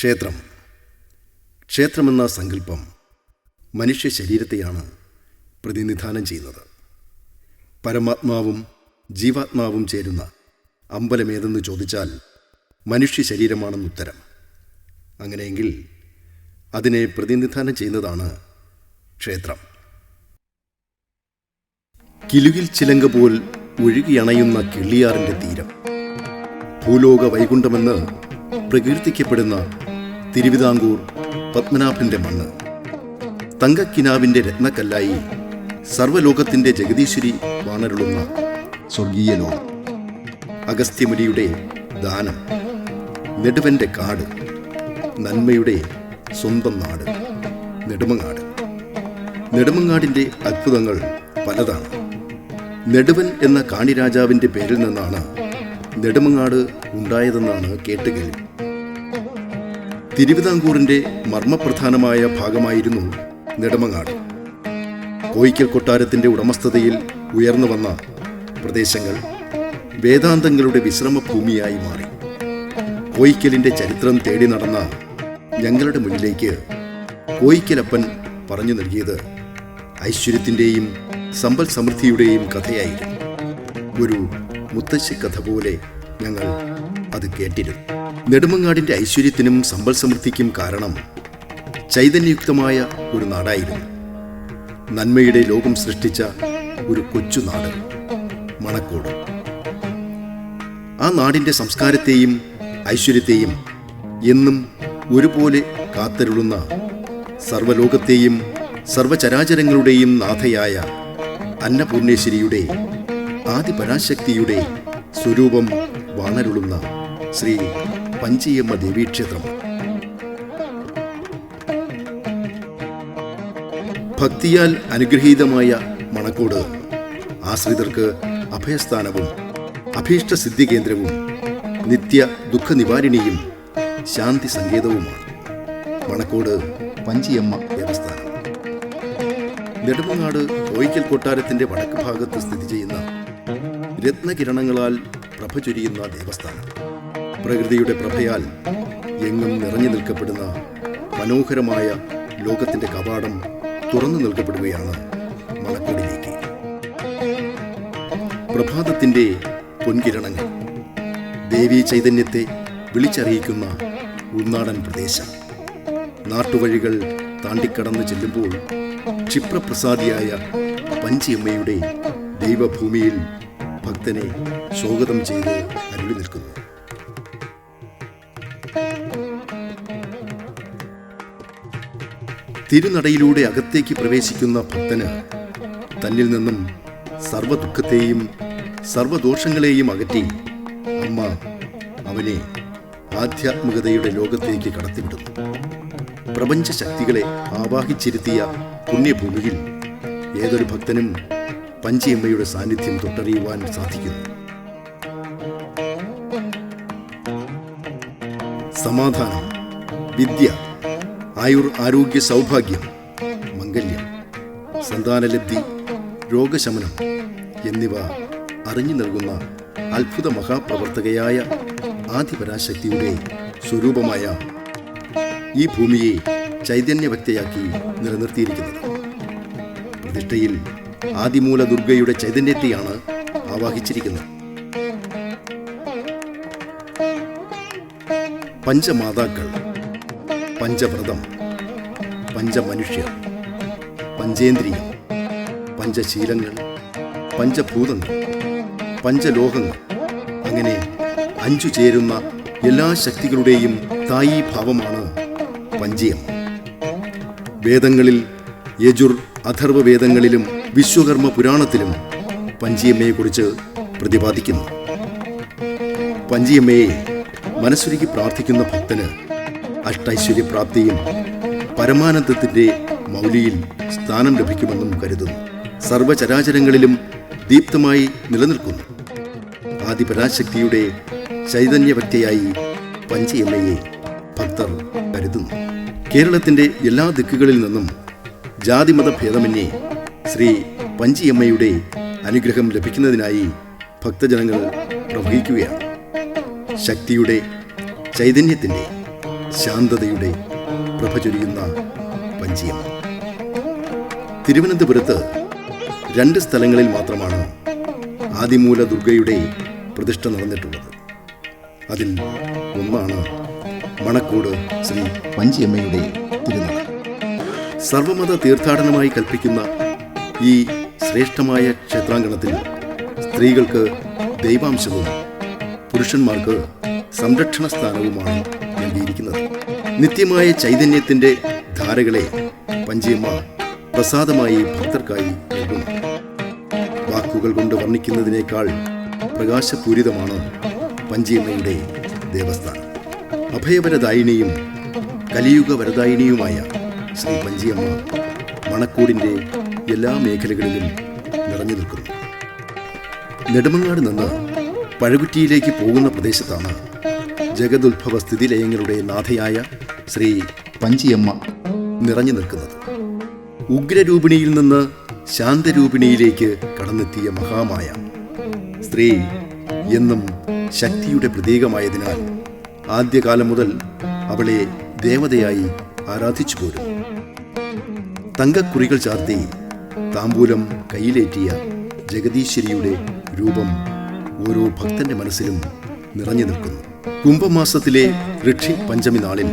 ക്ഷേത്രം. ക്ഷേത്രമെന്ന സങ്കല്പം മനുഷ്യ ശരീരത്തെയാണ് പ്രതിനിധാനം ചെയ്യുന്നത്. പരമാത്മാവും ജീവാത്മാവും ചേരുന്ന അമ്പലമേതെന്ന് ചോദിച്ചാൽ മനുഷ്യ ശരീരമാണെന്ന് ഉത്തരം. അങ്ങനെയെങ്കിൽ അതിനെ പ്രതിനിധാനം ചെയ്യുന്നതാണ് ക്ഷേത്രം. കിലുകിൽ ചിലങ്ക പോൽ ഒഴുകിയണയുന്ന കിള്ളിയാറിന്റെ തീരം. ഭൂലോക വൈകുണ്ഠമെന്ന് പ്രകീർത്തിക്കപ്പെടുന്ന തിരുവിതാംകൂർ പത്മനാഭന്റെ മണ്ണ്. തങ്കക്കിനാവിന്റെ രത്നക്കല്ലായി സർവലോകത്തിന്റെ ജഗദീശ്വരി വാണരുളുന്ന സ്വർഗീയ ലോകം. അഗസ്ത്യമുനിയുടെ ദാനം നെടുവന്റെ കാട് നന്മയുടെ സ്വന്തം നാട് നെടുമങ്ങാട്. നെടുമങ്ങാടിന്റെ അത്ഭുതങ്ങൾ പലതാണ്. നെടുവൻ എന്ന കാണിരാജാവിന്റെ പേരിൽ നിന്നാണ് നെടുമങ്ങാട് ഉണ്ടായതെന്നാണ് കേട്ടുകേൾവി തിരുവിതാംകൂറിന്റെ മർമ്മപ്രധാനമായ ഭാഗമായിരുന്നു നെടുമങ്ങാട്. കോയിക്കൽ കൊട്ടാരത്തിന്റെ ഉടമസ്ഥതയിൽ ഉയർന്നു വന്ന പ്രദേശങ്ങൾ വേദാന്തങ്ങളുടെ വിശ്രമഭൂമിയായി മാറി. കോയിക്കലിന്റെ ചരിത്രം തേടി നടന്ന ഞങ്ങളുടെ മുന്നിലേക്ക് കോയിക്കലപ്പൻ പറഞ്ഞു നൽകിയത് ഐശ്വര്യത്തിന്റെയും സമ്പൽ സമൃദ്ധിയുടെയും കഥയായിരുന്നു. ഒരു മുത്തശ്ശി കഥ പോലെ ഞങ്ങൾ അത് കേട്ടിരുന്നു. നെടുമങ്ങാടിന്റെ ഐശ്വര്യത്തിനും സമ്പൽ സമൃദ്ധിക്കും കാരണം ചൈതന്യയുക്തമായ ഒരു നാടായിരുന്നു. നന്മയുടെ ലോകം സൃഷ്ടിച്ച ഒരു കൊച്ചു നാട് മണക്കോട്. ആ നാടിന്റെ സംസ്കാരത്തെയും ഐശ്വര്യത്തെയും എന്നും ഒരുപോലെ കാത്തരുളുന്ന സർവലോകത്തെയും സർവചരാചരങ്ങളുടെയും നാഥയായ അന്നപൂർണേശ്വരിയുടെ ആദിപരാശക്തിയുടെ സ്വരൂപം വാണരുളുന്ന ശ്രീ പഞ്ചിയമ്മ ദേവീക്ഷേത്രം. ഭക്തിയാൽ അനുഗ്രഹീതമായ മണക്കോട് ആശ്രിതർക്ക് അഭയസ്ഥാനവും അഭീഷ്ട സിദ്ധി കേന്ദ്രവും നിത്യ ദുഃഖ നിവാരിണിയും ശാന്തി സങ്കേതവുമാണ്. മണക്കോട് പഞ്ചിയമ്മ ദേവസ്ഥാനം. നെടുമങ്ങാട് കോയിക്കൽ കൊട്ടാരത്തിന്റെ വടക്ക് ഭാഗത്ത് സ്ഥിതി ചെയ്യുന്ന രത്നകിരണങ്ങളാൽ പ്രഭ ചൊരിയുന്ന ദേവസ്ഥാനം. പ്രകൃതിയുടെ പ്രഭയാൽ എങ്ങും നിറഞ്ഞു നിൽക്കപ്പെടുന്ന മനോഹരമായ ലോകത്തിന്റെ കവാടം തുറന്നു നിൽക്കപ്പെടുകയാണ് മണക്കോടിലേക്ക്. പ്രഭാതത്തിന്റെ പൊൻകിരണങ്ങൾ ദേവീ ചൈതന്യത്തെ വിളിച്ചറിയിക്കുന്ന ഉൾനാടൻ പ്രദേശം. നാട്ടുവഴികൾ താണ്ടിക്കടന്നു ചെല്ലുമ്പോൾ ക്ഷിപ്രപ്രസാദിയായ പഞ്ചിയമ്മയുടെ ദൈവഭൂമിയിൽ ഭക്തനെ സ്വാഗതം ചെയ്ത് അരുളി നിൽക്കുന്നു. തിരുനടയിലൂടെ അകത്തേക്ക് പ്രവേശിക്കുന്ന ഭക്തന് തന്നിൽ നിന്നും സർവദുഃഖത്തെയും സർവദോഷങ്ങളെയും അകറ്റി അമ്മ അവനെ ആധ്യാത്മികതയുടെ ലോകത്തേക്ക് കടത്തിവിടുന്നു. പ്രപഞ്ച ശക്തികളെ ആവാഹിച്ചിരുത്തിയ പുണ്യഭൂമിയിൽ ഏതൊരു ഭക്തനും പഞ്ചിയമ്മയുടെ സാന്നിധ്യം തൊട്ടറിയുവാൻ സാധിക്കുന്നു. സമാധാനം വിദ്യ ആയുർ ആരോഗ്യ സൗഭാഗ്യം മംഗല്യം സന്താനലബ്ധി രോഗശമനം എന്നിവ അറിഞ്ഞു നൽകുന്ന അത്ഭുത മഹാപ്രവർത്തകയായ ആദിപരാശക്തിയുടെ സ്വരൂപമായ ഈ ഭൂമിയെ ചൈതന്യവക്തയാക്കി നിലനിർത്തിയിരിക്കുന്നത്. പ്രതിഷ്ഠയിൽ ആദിമൂല ദുർഗയുടെ ചൈതന്യത്തെയാണ് ആവാഹിച്ചിരിക്കുന്നത്. പഞ്ചമാതാക്കൾ പഞ്ചവ്രതം പഞ്ചമനുഷ്യർ പഞ്ചേന്ദ്രിയം പഞ്ചശീലങ്ങൾ പഞ്ചഭൂതങ്ങൾ പഞ്ചലോഹങ്ങൾ അങ്ങനെ അഞ്ചു ചേരുന്ന എല്ലാ ശക്തികളുടെയും തായി ഭാവമാണ് പഞ്ചിയം. വേദങ്ങളിൽ യജുർ അഥർവ വേദങ്ങളിലും വിശ്വകർമ്മ പുരാണത്തിലും പഞ്ചിയമ്മയെക്കുറിച്ച് പ്രതിപാദിക്കുന്നു. പഞ്ചിയമ്മയെ മനസ്സുരുക്കി പ്രാർത്ഥിക്കുന്ന ഭക്തന് അഷ്ടൈശ്വര്യപ്രാപ്തിയും പരമാനന്ദത്തിന്റെ മൗലിയിൽ സ്ഥാനം ലഭിക്കുമെന്നും കരുതുന്നു. സർവചരാചരങ്ങളിലും ദീപ്തമായി നിലനിൽക്കുന്നു. ആദിപരാശക്തിയുടെ ചൈതന്യവ്യക്തിയായി പഞ്ചയമ്മയെ ഭക്തർ കരുതുന്നു. കേരളത്തിന്റെ എല്ലാ ദിക്കുകളിൽ നിന്നും ജാതിമത ഭേദമന്യേ ശ്രീ പഞ്ചിയമ്മയുടെ അനുഗ്രഹം ലഭിക്കുന്നതിനായി ഭക്തജനങ്ങൾ പ്രവഹിക്കുകയാണ്. ശക്തിയുടെ ചൈതന്യത്തിന്റെ ശാന്തതയുടെ പ്രഭ ചൊരിയുന്ന പഞ്ചിയമ്മ തിരുവനന്തപുരത്ത് രണ്ട് സ്ഥലങ്ങളിൽ മാത്രമാണ് ആദിമൂല ദുർഗയുടെ പ്രതിഷ്ഠ നടന്നിട്ടുള്ളത്. അതിൽ ഒന്നാണ് മണക്കോട് ശ്രീ പഞ്ചിയമ്മയുടെ തിരുനാൾ. സർവമത തീർത്ഥാടനമായി കൽപ്പിക്കുന്ന ഈ ശ്രേഷ്ഠമായ ക്ഷേത്രാങ്കണത്തിൽ സ്ത്രീകൾക്ക് ദൈവാംശവും പുരുഷന്മാർക്ക് സംരക്ഷണ സ്ഥാനവുമാണ് നൽകിയിരിക്കുന്നത്. നിത്യമായ ചൈതന്യത്തിന്റെ ധാരകളെ പഞ്ചിയമ്മ പ്രസാദമായി ഭക്തർക്കായി നൽകുന്നു. വാക്കുകൾ കൊണ്ട് വർണിക്കുന്നതിനേക്കാൾ പ്രകാശപൂരിതമാണ് പഞ്ചിയമ്മയുടെ ദേവസ്ഥാനം. അഭയവരദായിനിയും കലിയുഗ വരദായിനിയുമായ ശ്രീ പഞ്ചിയമ്മ മണക്കൂടിന്റെ എല്ലാ മേഖലകളിലും നിറഞ്ഞു നിൽക്കുന്നു. നെടുമങ്ങാട് നിന്ന് പഴകുറ്റിയിലേക്ക് പോകുന്ന പ്രദേശത്താണ് ജഗതുത്ഭവ സ്ഥിതിലയങ്ങളുടെ നാഥയായ ശ്രീ പഞ്ചിയമ്മ നിറഞ്ഞു നിൽക്കുന്നത്. ഉഗ്രരൂപിണിയിൽ നിന്ന് ശാന്തരൂപിണിയിലേക്ക് കടന്നെത്തിയ മഹാമായ സ്ത്രീ എന്നും ശക്തിയുടെ പ്രതീകമായതിനാൽ ആദ്യകാലം മുതൽ അവളെ ദേവതയായി ആരാധിച്ചു പോരും. തങ്കക്കുറികൾ ചാർത്തി താമ്പൂലം കയ്യിലേറ്റിയ ജഗദീശ്വരിയുടെ രൂപം ഓരോ ഭക്തന്റെ മനസ്സിലും നിറഞ്ഞു നിൽക്കുന്നു. കുംഭമാസത്തിലെ ഋക്ഷി പഞ്ചമി നാളിൽ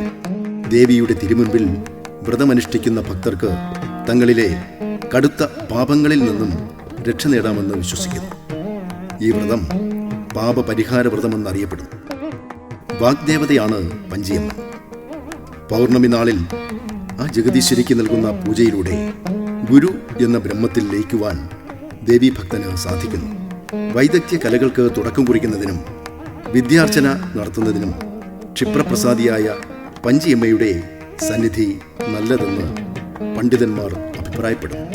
ദേവിയുടെ തിരുമുൻപിൽ വ്രതമനുഷ്ഠിക്കുന്ന ഭക്തർക്ക് തങ്ങളിലെ കടുത്ത പാപങ്ങളിൽ നിന്നും രക്ഷ നേടാമെന്ന് വിശ്വസിക്കുന്നു. ഈ വ്രതം പാപപരിഹാര വ്രതമെന്നറിയപ്പെടുന്നു വാഗ്ദേവതയാണ് പഞ്ചിയമ്മ. പൗർണമി നാളിൽ ആ ജഗദീശ്വരിക്ക് നൽകുന്ന പൂജയിലൂടെ ഗുരു എന്ന ബ്രഹ്മത്തിൽ ലയിക്കുവാൻ ദേവീഭക്തന് സാധിക്കുന്നു. വൈദഗ്ധ്യ കലകൾക്ക് തുടക്കം കുറിക്കുന്നതിനും വിദ്യാർച്ചന നടത്തുന്നതിനും ക്ഷിപ്രപ്രസാദിയായ പഞ്ചിയമ്മയുടെ സന്നിധി നല്ലതെന്ന് പണ്ഡിതന്മാർ അഭിപ്രായപ്പെടുന്നു.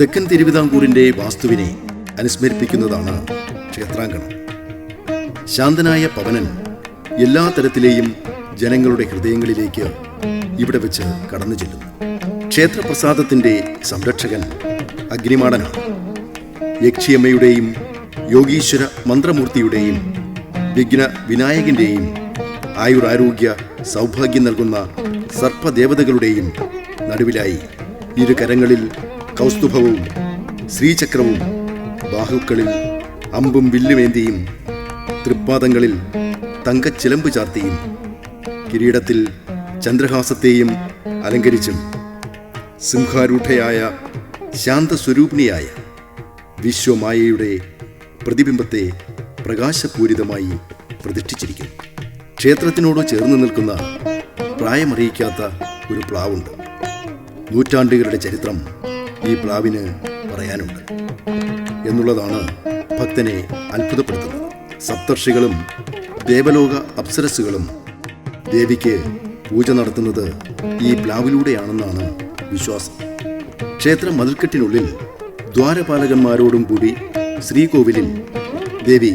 തെക്കൻ തിരുവിതാംകൂറിന്റെ വാസ്തുവിനെ അനുസ്മരിപ്പിക്കുന്നതാണ് ക്ഷേത്രാങ്കണം. ശാന്തനായ പവനൻ എല്ലാ തരത്തിലെയും ജനങ്ങളുടെ ഹൃദയങ്ങളിലേക്ക് ഇവിടെ വെച്ച് കടന്നു ചെല്ലുന്നു. ക്ഷേത്രപ്രസാദത്തിന്റെ സംരക്ഷകൻ അഗ്നിമാടനാണ്. യക്ഷിയമ്മയുടെയും യോഗീശ്വര മന്ത്രമൂർത്തിയുടെയും വിഘ്ന വിനായകന്റെയും ആയുരാരോഗ്യ സൗഭാഗ്യം നൽകുന്ന സർപ്പദേവതകളുടെയും നടുവിലായി ഇരു കരങ്ങളിൽ കൗസ്തുഭവും ശ്രീചക്രവും ബാഹുക്കളിൽ അമ്പും വില്ലുമേന്തിയും തൃപ്പാദങ്ങളിൽ തങ്കച്ചിലമ്പ് ചാർത്തിയും കിരീടത്തിൽ ചന്ദ്രഹാസത്തെയും അലങ്കരിച്ചും സിംഹാരൂഢയായ ശാന്തസ്വരൂപിണിയായ വിശ്വമായയുടെ പ്രതിബിംബത്തെ പ്രകാശപൂരിതമായി പ്രതിഷ്ഠിച്ചിരിക്കുന്നു. ക്ഷേത്രത്തിനോട് ചേർന്ന് നിൽക്കുന്ന പ്രായമറിയിക്കാത്ത ഒരു പ്ലാവുണ്ട്. നൂറ്റാണ്ടുകളുടെ ചരിത്രം ഈ പ്ലാവിന് പറയാനുണ്ട് എന്നുള്ളതാണ് ഭക്തനെ അത്ഭുതപ്പെടുത്തുന്നത്. സപ്തർഷികളും ദേവലോക അപ്സരസ്സുകളും ദേവിക്ക് പൂജ നടത്തുന്നത് ഈ പ്ലാവിലൂടെയാണെന്നാണ് വിശ്വാസം. ക്ഷേത്ര മതിൽക്കെട്ടിനുള്ളിൽ ദ്വാരപാലകന്മാരോടും കൂടി ശ്രീകോവിലിൽ ദേവി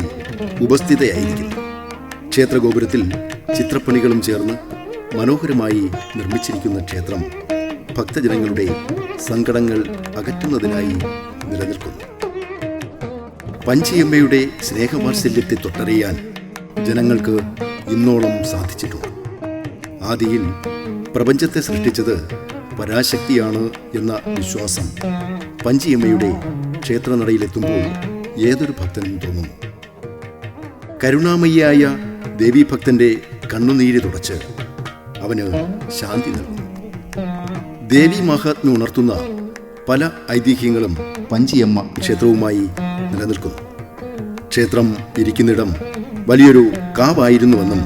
ഉപസ്ഥിതയായിരിക്കുന്നു. ക്ഷേത്രഗോപുരത്തിൽ ചിത്രപ്പണികളും ചേർന്ന് മനോഹരമായി നിർമ്മിച്ചിരിക്കുന്ന ക്ഷേത്രം ഭക്തജനങ്ങളുടെ സങ്കടങ്ങൾ അകറ്റുന്നതിനായി നിലനിൽക്കുന്നു. പഞ്ചിയമ്മയുടെ സ്നേഹവാത്സല്യത്തെ തൊട്ടറിയാൻ ജനങ്ങൾക്ക് ഇന്നോളം സാധിച്ചിട്ടുണ്ട്. ആദിയിൽ പ്രപഞ്ചത്തെ സൃഷ്ടിച്ചത് പരാശക്തിയാണ് എന്ന വിശ്വാസം പഞ്ചിയമ്മയുടെ ക്ഷേത്രനടയിലെത്തുമ്പോൾ ഏതൊരു ഭക്തനും തോന്നുന്നു. കരുണാമയിയായ ദേവീഭക്തന്റെ കണ്ണുനീര് തുടച്ച് അവന് ശാന്തി നൽകുന്നു ദേവി മഹാത്മ്യം ഉണർത്തുന്ന പല ഐതിഹ്യങ്ങളും പഞ്ചിയമ്മ ക്ഷേത്രവുമായി നിലനിൽക്കുന്നു. ക്ഷേത്രം ഇരിക്കുന്നിടം വലിയൊരു കാവായിരുന്നുവെന്നും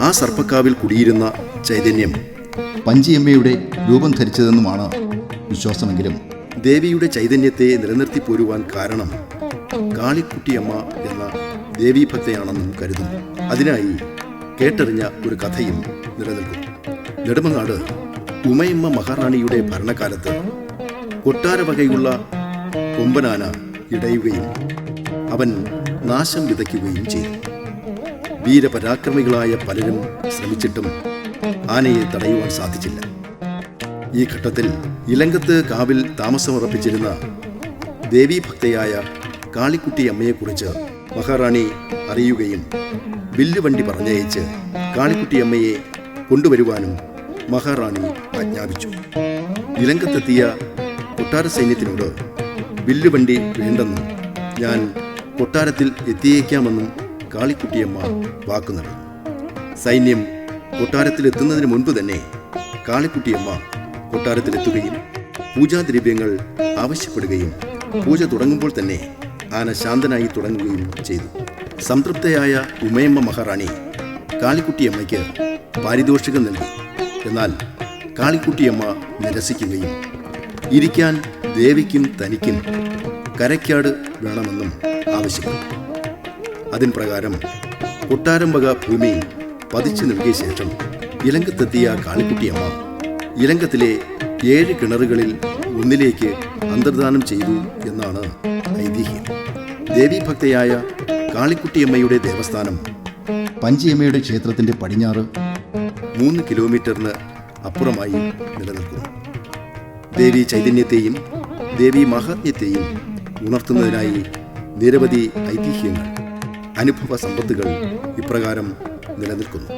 ആ സർപ്പക്കാവിൽ കുടിയിരുന്ന ചൈതന്യം പഞ്ചിയമ്മയുടെ രൂപം ധരിച്ചതെന്നുമാണ് വിശ്വാസമെങ്കിലും. ദേവിയുടെ ചൈതന്യത്തെ നിലനിർത്തി പോരുവാൻ കാരണം കാളിക്കുട്ടിയമ്മ എന്ന ദേവീഭക്തയാണെന്നും കരുതുന്നു. അതിനായി കേട്ടറിഞ്ഞ ഒരു കഥയും നിലനിൽക്കുന്നു നെടുമങ്ങാട് ഉമയമ്മ മഹാറാണിയുടെ ഭരണകാലത്ത് കൊട്ടാരവകയുള്ള കൊമ്പനാന ഇടയുകയും അവൻ നാശം വിതയ്ക്കുകയും ചെയ്തു. വീരപരാക്രമികളായ പലരും ശ്രമിച്ചിട്ടും ആനയെ തടയുവാൻ സാധിച്ചില്ല. ഈ ഘട്ടത്തിൽ ഇലങ്കത്ത് കാവിൽ താമസമുറപ്പിച്ചിരുന്ന ദേവീഭക്തയായ കാളിക്കുട്ടി അമ്മയെക്കുറിച്ച് മഹാറാണി അറിയുകയും വില്ലുവണ്ടി പറഞ്ഞയച്ച് കാളിക്കുട്ടിയമ്മയെ കൊണ്ടുവരുവാനും മഹാറാണി ആജ്ഞാപിച്ചു. ഇലങ്കത്തെത്തിയ കൊട്ടാര സൈന്യത്തിനോട് വില്ലുവണ്ടി വേണ്ടെന്നും ഞാൻ കൊട്ടാരത്തിൽ എത്തിയേക്കാമെന്നും കാളിക്കുട്ടിയമ്മ വാക്കു നൽകി. സൈന്യം കൊട്ടാരത്തിലെത്തുന്നതിന് മുൻപ് തന്നെ കാളിക്കുട്ടിയമ്മ കൊട്ടാരത്തിലെത്തുകയും പൂജാദ്രവ്യങ്ങൾ ആവശ്യപ്പെടുകയും പൂജ തുടങ്ങുമ്പോൾ തന്നെ ആന ശാന്തനായി തുടങ്ങുകയും ചെയ്തു. സംതൃപ്തയായ ഉമയമ്മ മഹാറാണി കാളിക്കുട്ടിയമ്മയ്ക്ക് പാരിതോഷികം നൽകി. എന്നാൽ കാളിക്കുട്ടിയമ്മ നിരസിക്കുകയും ഇരിക്കാൻ ദേവിക്കും തനിക്കും കരയ്ക്കാട് വേണമെന്നും ആവശ്യപ്പെട്ടു. അതിന് പ്രകാരം കൊട്ടാരംബക ഭൂമി പതിച്ചു നൽകിയ ശേഷം ഇലങ്കത്തെത്തിയ കാളിക്കുട്ടിയമ്മ ഇലങ്കത്തിലെ ഏഴ് കിണറുകളിൽ ഒന്നിലേക്ക് അന്തർദാനം ചെയ്തു എന്നാണ് ഐതിഹ്യം. ദേവീഭക്തയായ കാളിക്കുട്ടിയമ്മയുടെ ദേവസ്ഥാനം പഞ്ചിയമ്മയുടെ ക്ഷേത്രത്തിന്റെ പടിഞ്ഞാറ് മൂന്ന് കിലോമീറ്ററിന് അപ്പുറമായി നിലനിൽക്കുന്നു. ദേവി ചൈതന്യത്തെയും ദേവി മഹാത്മ്യത്തെയും ഉണർത്തുന്നതിനായി നിരവധി ഐതിഹ്യങ്ങൾ അനുഭവ സമ്പത്തുകൾ ഇപ്രകാരം നിലനിൽക്കുന്നു.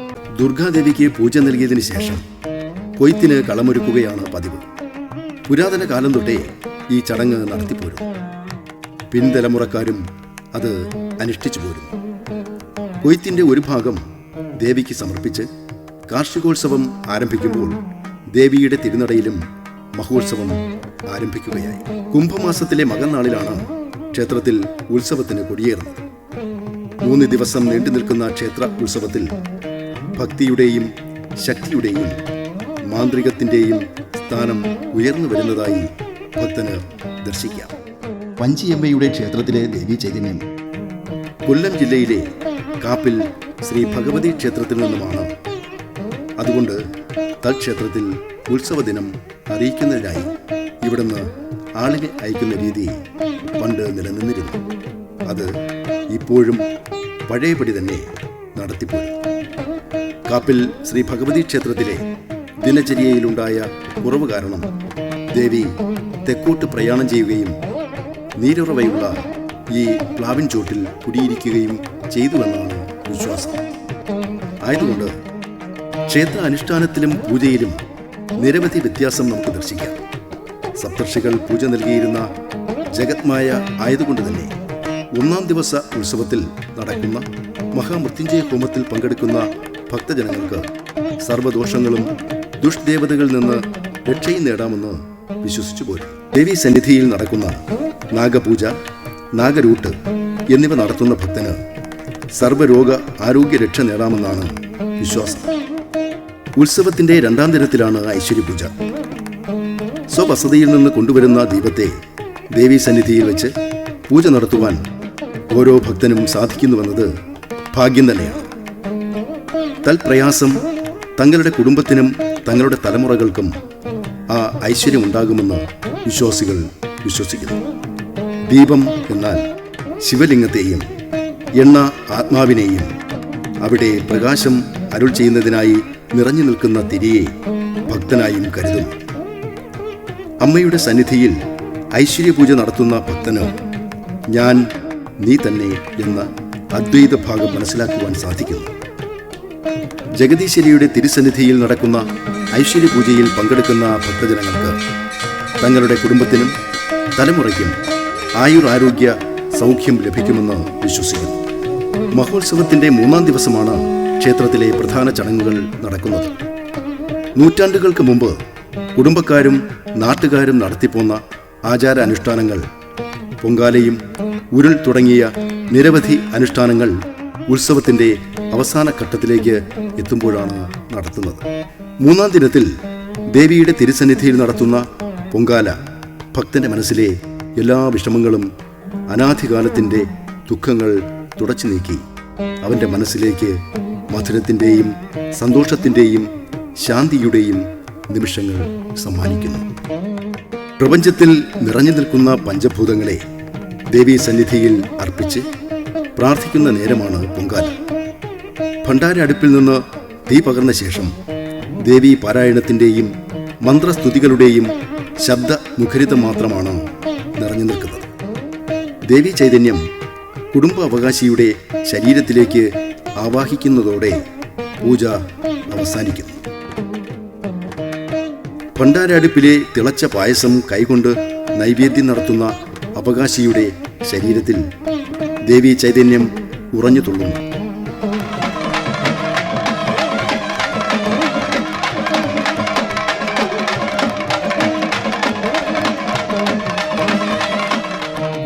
ദുർഗാദേവിക്ക് പൂജ നൽകിയതിനു ശേഷം കൊയ്ത്തിന് കളമൊരുക്കുകയാണ് പതിവ്. പുരാതന കാലം തൊട്ടേ ഈ ചടങ്ങ് നടത്തിപ്പോരുന്നു. പിൻതലമുറക്കാരും അത് അനുഷ്ഠിച്ചു പോരുന്നു. കൊയ്ത്തിന്റെ ഒരു ഭാഗം ദേവിക്ക് സമർപ്പിച്ച് കാർഷികോത്സവം ആരംഭിക്കുമ്പോൾ ദേവിയുടെ തിരുനടയിലും മഹോത്സവം ആരംഭിക്കുകയായി. കുംഭമാസത്തിലെ മകന്നാളിലാണ് ക്ഷേത്രത്തിൽ ഉത്സവത്തിന് കൊടിയേറുന്നത്. മൂന്ന് ദിവസം നീണ്ടു നിൽക്കുന്ന ക്ഷേത്ര ഉത്സവത്തിൽ ഭക്തിയുടെയും ശക്തിയുടെയും മാന്ത്രികത്തിന്റെയും സ്ഥാനം ഉയർന്നു വരുന്നതായി ഭക്തന് ദർശിക്കാം. പഞ്ചിയമ്മയുടെ ക്ഷേത്രത്തിലെ ദേവീ ചൈതന്യം. കൊല്ലം ജില്ലയിലെ കാപ്പിൽ ശ്രീ ഭഗവതി ക്ഷേത്രത്തിൽ നിന്നുമാണ്. അതുകൊണ്ട് തൽക്ഷേത്രത്തിൽ ഉത്സവ ദിനം അറിയിക്കുന്നതിനായി ഇവിടുന്ന് ആളിനെ അയക്കുന്ന രീതി പണ്ട് നിലനിന്നിരുന്നു. അത് ഇപ്പോഴും പഴയപടി തന്നെ നടത്തിപ്പോയി. കാപ്പിൽ ശ്രീ ഭഗവതി ക്ഷേത്രത്തിലെ ദിനചര്യയിലുണ്ടായ കുറവ് കാരണം ദേവി തെക്കോട്ട് പ്രയാണം ചെയ്യുകയും നീരുറവയുള്ള ഈ പ്ലാവിൻ ചോട്ടിൽ കുടിയിരിക്കുകയും ചെയ്തുവെന്നാണ് വിശ്വാസം. ആയതുകൊണ്ട് ക്ഷേത്ര അനുഷ്ഠാനത്തിലും പൂജയിലും നിരവധി വ്യത്യാസം നമുക്ക് ദർശിക്കാം. സപ്തർഷികൾ പൂജ നൽകിയിരുന്ന ജഗത്മായ ആയതുകൊണ്ട് തന്നെ ഒന്നാം ദിവസ ഉത്സവത്തിൽ നടക്കുന്ന മഹാമൃത്യുഞ്ജയ ഹോമത്തിൽ പങ്കെടുക്കുന്ന ഭക്തജനങ്ങൾക്ക് സർവദോഷങ്ങളും ദുഷ്ദേവതകളിൽ നിന്ന് രക്ഷയും നേടാമെന്ന് വിശ്വസിച്ചു പോരും ദേവീ സന്നിധിയിൽ നടക്കുന്ന നാഗപൂജ നാഗരൂട്ട് എന്നിവ നടത്തുന്ന ഭക്തന് സർവരോഗ ആരോഗ്യ രക്ഷ നേടാമെന്നാണ് വിശ്വാസം. ഉത്സവത്തിന്റെ രണ്ടാം ദിനത്തിലാണ് ഐശ്വര്യപൂജ. സ്വവസതിയിൽ നിന്ന് കൊണ്ടുവരുന്ന ദീപത്തെ ദേവീ സന്നിധിയിൽ വെച്ച് പൂജ നടത്തുവാൻ ഓരോ ഭക്തനും സാധിക്കുന്നുവെന്നത് ഭാഗ്യം തന്നെയാണ്. തൽപ്രയാസം തങ്ങളുടെ കുടുംബത്തിനും തങ്ങളുടെ തലമുറകൾക്കും ആ ഐശ്വര്യം ഉണ്ടാകുമെന്ന് വിശ്വാസികൾ വിശ്വസിക്കുന്നു. ദീപം എന്നാൽ ശിവലിംഗത്തെയും എണ്ണ ആത്മാവിനെയും അവിടെ പ്രകാശം അരുൾ ചെയ്യുന്നതിനായി നിറഞ്ഞു നിൽക്കുന്ന തിരിയെ ഭക്തനായും കരുതുന്നു. അമ്മയുടെ സന്നിധിയിൽ ഐശ്വര്യപൂജ നടത്തുന്ന ഭക്തന് ഞാൻ നീ തന്നെ എന്ന അദ്വൈത ഭാഗം മനസ്സിലാക്കുവാൻ സാധിക്കുന്നു. ജഗദീശ്വരിയുടെ തിരുസന്നിധിയിൽ നടക്കുന്ന ഐശ്വര്യപൂജയിൽ പങ്കെടുക്കുന്ന ഭക്തജനങ്ങൾക്ക് തങ്ങളുടെ കുടുംബത്തിനും തലമുറയ്ക്കും ആയുർ ആരോഗ്യ സൗഖ്യം ലഭിക്കുമെന്ന് വിശ്വസിക്കുന്നു. മഹോത്സവത്തിന്റെ മൂന്നാം ദിവസമാണ് ക്ഷേത്രത്തിലെ പ്രധാന ചടങ്ങുകൾ നടക്കുന്നത്. നൂറ്റാണ്ടുകൾക്ക് മുമ്പ് കുടുംബക്കാരും നാട്ടുകാരും നടത്തിപ്പോന്ന ആചാര അനുഷ്ഠാനങ്ങൾ പൊങ്കാലയും ഉരുൾ തുടങ്ങിയ നിരവധി അനുഷ്ഠാനങ്ങൾ ഉത്സവത്തിന്റെ അവസാന ഘട്ടത്തിലേക്ക് എത്തുമ്പോഴാണ് നടത്തുന്നത്. മൂന്നാം ദിനത്തിൽ ദേവിയുടെ തിരുസന്നിധിയിൽ നടത്തുന്ന പൊങ്കാല ഭക്തന്റെ മനസ്സിലെ എല്ലാ വിഷമങ്ങളും അനാധികാലത്തിന്റെ ദുഃഖങ്ങൾ തുടച്ചു നീക്കി. അവന്റെ മനസ്സിലേക്ക് മധുരത്തിന്റെയും സന്തോഷത്തിന്റെയും ശാന്തിയുടെയും നിമിഷങ്ങൾ സമ്മാനിക്കുന്നു. പ്രപഞ്ചത്തിൽ നിറഞ്ഞു നിൽക്കുന്ന പഞ്ചഭൂതങ്ങളെ ദേവീ സന്നിധിയിൽ അർപ്പിച്ച് പ്രാർത്ഥിക്കുന്ന നേരമാണ് പൊങ്കാല. ഭണ്ഡാര അടുപ്പിൽ നിന്ന് തീ പകർന്ന ശേഷം ദേവീ പാരായണത്തിന്റെയും മന്ത്രസ്തുതികളുടെയും ശബ്ദ മുഖരിതം മാത്രമാണ് നിറഞ്ഞു നിൽക്കുന്നത്. ദേവി ചൈതന്യം കുടുംബ അവകാശിയുടെ ശരീരത്തിലേക്ക് ആവാഹിക്കുന്നതോടെ പൂജ അവസാനിക്കുന്നു. പണ്ടാരടുപ്പിലെ തിളച്ച പായസം കൈകൊണ്ട് നൈവേദ്യം നടത്തുന്ന അവകാശിയുടെ ശരീരത്തിൽ ദേവി ചൈതന്യം ഉറഞ്ഞു തുള്ളുന്നു.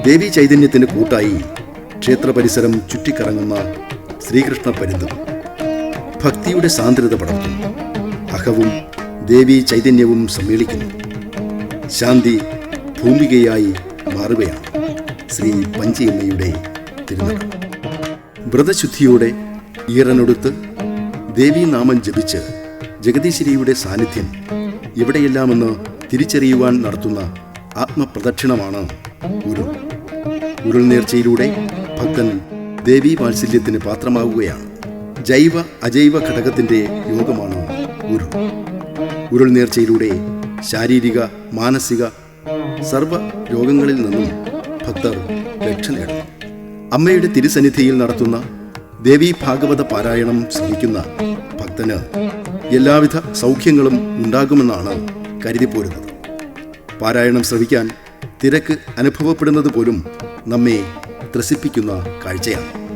ദേവി ചൈതന്യത്തിന് കൂട്ടായി ക്ഷേത്ര പരിസരം ചുറ്റിക്കറങ്ങുന്ന ശ്രീകൃഷ്ണ പരിന്തം ഭക്തിയുടെ സാന്ദ്രത പടർത്തുന്നു. അഹവും ദേവി ചൈതന്യവും സമ്മേളിക്കുന്നു. ശാന്തി ഭൂമികയായി മാറുകയാണ്. ശ്രീ പഞ്ചിയമ്മയുടെ തിരുനാൾ. വ്രതശുദ്ധിയോടെ ഈറനൊടുത്ത് ദേവീനാമം ജപിച്ച് ജഗദീശ്വരിയുടെ സാന്നിധ്യം എവിടെയെല്ലാമെന്ന് തിരിച്ചറിയുവാൻ നടത്തുന്ന ആത്മപ്രദക്ഷിണമാണ് ഉരുൾ ഉരുൾ നേർച്ചയിലൂടെ ഭക്തൻ ദേവീ വാത്സല്യത്തിന് പാത്രമാവുകയാണ്. ജൈവ അജൈവ ഘടകത്തിന്റെ യോഗമാണ് ഉരുൾ ഉരുൾ നേർച്ചയിലൂടെ ശാരീരിക മാനസിക സർവ രോഗങ്ങളിൽ നിന്നും ഭക്തർ രക്ഷ നേടുന്നു. അമ്മയുടെ തിരുസന്നിധിയിൽ നടത്തുന്ന ദേവീ ഭാഗവത പാരായണം ശ്രമിക്കുന്ന ഭക്തന് എല്ലാവിധ സൗഖ്യങ്ങളും ഉണ്ടാകുമെന്നാണ് കരുതിപ്പോരുന്നത്. പാരായണം ശ്രവിക്കാൻ തിരക്ക് അനുഭവപ്പെടുന്നത് പോലും നമ്മെ ത്രസിപ്പിക്കുന്ന കാഴ്ചയാണ്.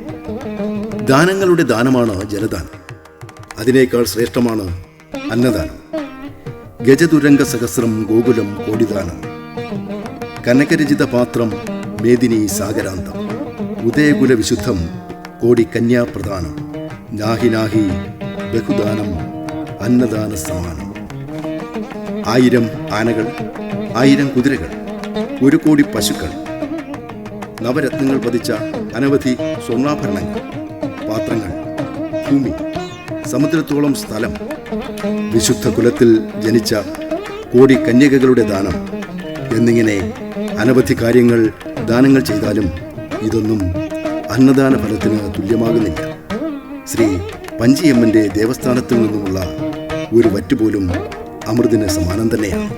ദാനങ്ങളുടെ ദാനമാണ് ജലദാനം. അതിനേക്കാൾ ശ്രേഷ്ഠമാണ് അന്നദാനം. ഗജതുരംഗ സഹസ്രം ഗോകുലം കോടിദാനം. കനകരചിത പാത്രം മേദിനി സാഗരാന്തം. ഉദയകുല വിശുദ്ധം കോടി കന്യാപ്രദാനം. നാഹി നാഹി ബഹുദാനം അന്നദാന സമാനം ആയിരം ആനകൾ ആയിരം കുതിരകൾ ഒരു കോടി പശുക്കൾ നവരത്നങ്ങൾ പതിച്ച അനവധി സ്വർണാഭരണങ്ങൾ പാത്രങ്ങൾ ഭൂമി സമുദ്രത്തോളം സ്ഥലം വിശുദ്ധ കുലത്തിൽ ജനിച്ച കോടി കന്യകകളുടെ ദാനം എന്നിങ്ങനെ അനവധി കാര്യങ്ങൾ ദാനങ്ങൾ ചെയ്താലും ഇതൊന്നും അന്നദാന ഫലത്തിന് തുല്യമാകുന്നില്ല. ശ്രീ പഞ്ചിയമ്മന്റെ ദേവസ്ഥാനത്തിൽ നിന്നുമുള്ള ഒരു വറ്റുപോലും അമൃതിന് സമാനം തന്നെയാണ്.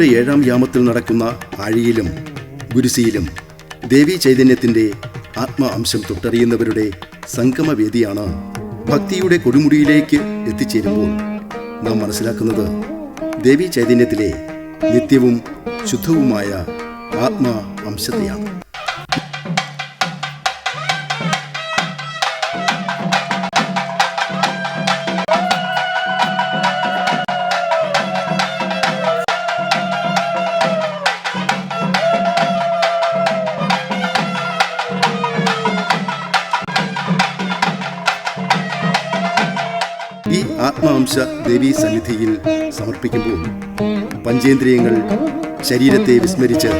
രാത്രിയുടെ ഏഴാം യാമത്തിൽ നടക്കുന്ന ആഴിയിലും ഗുരുസിയിലും ദേവി ചൈതന്യത്തിന്റെ ആത്മ അംശം തൊട്ടറിയുന്നവരുടെ സംഗമവേദിയാണ് ഭക്തിയുടെ കൊടുമുടിയിലേക്ക് എത്തിച്ചേരുമ്പോൾ നാം മനസ്സിലാക്കുന്നത് ദേവി ചൈതന്യത്തിലെ നിത്യവും ശുദ്ധവുമായ ആത്മ അംശത്തെയാണ്. ആത്മാംശ ദേവീ സന്നിധിയിൽ സമർപ്പിക്കുമ്പോൾ പഞ്ചേന്ദ്രിയങ്ങൾ ശരീരത്തെ വിസ്മരിച്ച്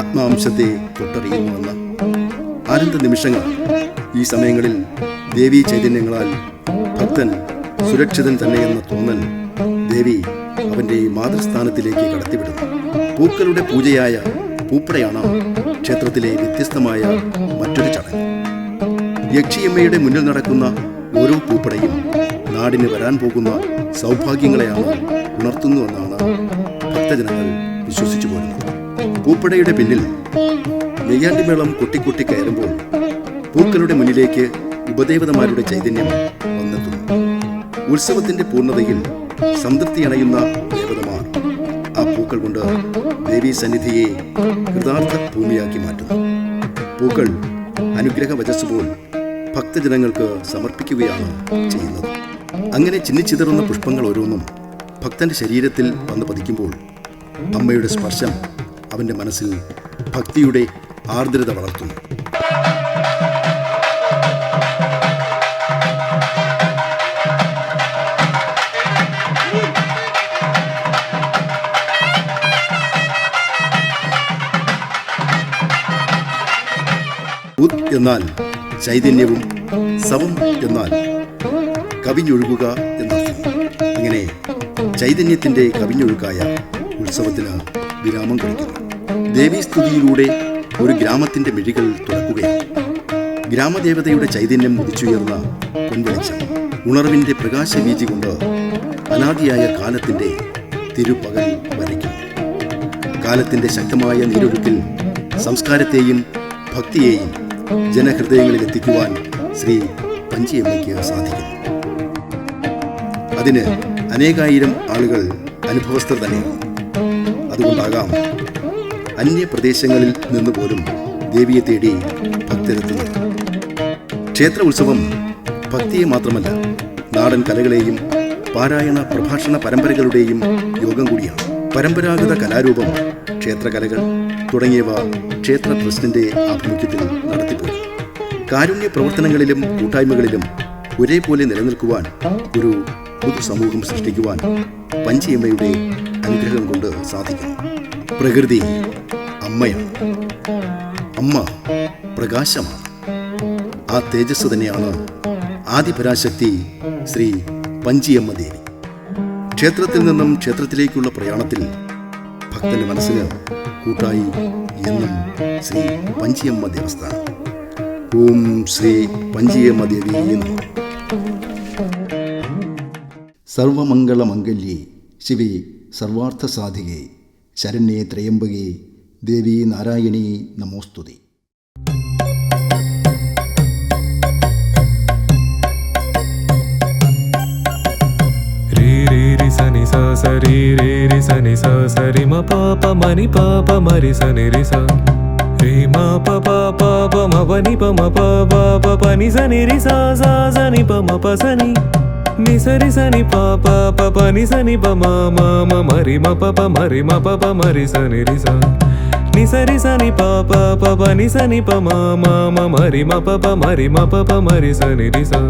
ആത്മാംശത്തെ തൊട്ടറിയുന്നുവെന്ന ആനന്ദ നിമിഷങ്ങൾ ഈ സമയങ്ങളിൽ ദേവീ ചൈതന്യങ്ങളാൽ ഭക്തൻ സുരക്ഷിതൻ തന്നെയെന്ന തോന്നൽ ദേവി അവന്റെ മാതൃസ്ഥാനത്തിലേക്ക് കടത്തിവിടുന്നു. പൂക്കളുടെ പൂജയായ പൂപ്പടയാണ് ക്ഷേത്രത്തിലെ വ്യത്യസ്തമായ മറ്റൊരു ചടങ്ങ്. യക്ഷിയമ്മയുടെ മുന്നിൽ നടക്കുന്ന ഓരോ പൂപ്പടയും നാടിന് വരാൻ പോകുന്ന സൗഭാഗ്യങ്ങളെയാണ് ഉണർത്തുന്നുവെന്നാണ് ഭക്തജനങ്ങൾ വിശ്വസിച്ചു പോരുന്നത്. പൂപ്പടയുടെ പിന്നിൽ നെയ്യാണ്ടിമേളം കൊട്ടിക്കൊട്ടി കയറുമ്പോൾ പൂക്കളുടെ മുന്നിലേക്ക് ഉപദേവതമാരുടെ ചൈതന്യം വന്നെത്തുന്നു. ഉത്സവത്തിന്റെ പൂർണതയിൽ സംതൃപ്തി അണയുന്ന ദേവതമാർ ആ പൂക്കൾ കൊണ്ട് ദേവീ സന്നിധിയെ കൃതാർത്ഥ ഭൂമിയാക്കി മാറ്റുന്നു. പൂക്കൾ അനുഗ്രഹ വചസ്സുപോൽ ഭക്തജനങ്ങൾക്ക് സമർപ്പിക്കുകയാണ് ചെയ്യുന്നത്. അങ്ങനെ ചിന്നിച്ചിതറുന്ന പുഷ്പങ്ങൾ ഓരോന്നും ഭക്തന്റെ ശരീരത്തിൽ വന്ന് പതിക്കുമ്പോൾ അമ്മയുടെ സ്പർശം അവന്റെ മനസ്സിൽ ഭക്തിയുടെ ആർദ്രത വളർത്തുന്നു. എന്നാൽ ചൈതന്യവും സവും എന്നാൽ കവിഞ്ഞൊഴുകുക എന്നർത്ഥം അങ്ങനെ ചൈതന്യത്തിന്റെ കവിഞ്ഞൊഴുക്കായ ഉത്സവത്തിന് വിരാമം കുറിക്കുന്നു ദേവീസ്തുതിയിലൂടെ ഒരു ഗ്രാമത്തിന്റെ മിഴികൾ തുറക്കുകയാണ്. ഗ്രാമദേവതയുടെ ചൈതന്യം ഉദിച്ചുയർന്ന പൊൻവെളിച്ചം ഉണർവിന്റെ പ്രകാശവീചി കൊണ്ട് അനാദിയായ കാലത്തിന്റെ തിരുപ്പകൽ വരയ്ക്കും കാലത്തിന്റെ ശക്തമായ നീരൊഴുക്കിൽ സംസ്കാരത്തെയും ഭക്തിയെയും ജനഹൃദയങ്ങളിൽ എത്തിക്കുവാൻ ശ്രീ പഞ്ചിയമ്മയ്ക്ക് സാധിക്കുന്നു. അതിന് അനേകായിരം ആളുകൾ അനുഭവസ്ഥർ തന്നെയാണ്. അതുകൊണ്ടാകാം അന്യപ്രദേശങ്ങളിൽ നിന്ന് പോലും ദേവിയെ തേടി ഭക്തരെത്തുന്നത്. ക്ഷേത്ര ഉത്സവം ഭക്തിയെ മാത്രമല്ല നാടൻ കലകളെയും പാരായണ പ്രഭാഷണ പരമ്പരകളുടെയും യോഗം കൂടിയാണ്. പരമ്പരാഗത കലാരൂപം ക്ഷേത്രകലകൾ തുടങ്ങിയവ ക്ഷേത്ര ട്രസ്റ്റിന്റെ ആഭിമുഖ്യത്തിൽ നടത്തിപ്പോയി. കാരുണ്യ പ്രവർത്തനങ്ങളിലും കൂട്ടായ്മകളിലും ഒരേപോലെ നിലനിൽക്കുവാൻ ഒരു പൊതുസമൂഹം സൃഷ്ടിക്കുവാൻ പഞ്ചിയമ്മയുടെ അനുഗ്രഹം കൊണ്ട് സാധിക്കുന്നു. പ്രകൃതി അമ്മയാണ്. അമ്മ പ്രകാശമാണ്. ആ തേജസ് തന്നെയാണ് ആദിപരാശക്തി ശ്രീ പഞ്ചിയമ്മ ദേവി. ക്ഷേത്രത്തിൽ നിന്നും ക്ഷേത്രത്തിലേക്കുള്ള പ്രയാണത്തിൽ ഭക്തന്റെ മനസ്സിന് കൂട്ടായി എന്നും ശ്രീ പഞ്ചിയമ്മ ദേവസ്ഥാനം. ഓം ശ്രീ പഞ്ചിയമ്മ ദേവി എന്നും. സർവമംഗളമംഗല്യേ ശിവേ സർവാർത്ഥസാധികേ. ശരണ്യേ ത്രയംബകേ ദേവി നാരായണീ നമോസ്തുതി. సా సరి రే రి సని సా సరి మ పాప మని పాప మరి సని రి సా రే మా ప ప ప ప మ వని ప మ ప ప ప ప ని సని రి సా సా సని ప మ ప సని ని సరి సని ప ప ప ప ని సని ప మ మ మ మరి మ ప ప మరి మ ప ప మరి సని రి సా ని సరి సని ప ప ప ప ని సని ప మ మ మ మరి మ ప ప మరి మ ప ప మరి సని రి సా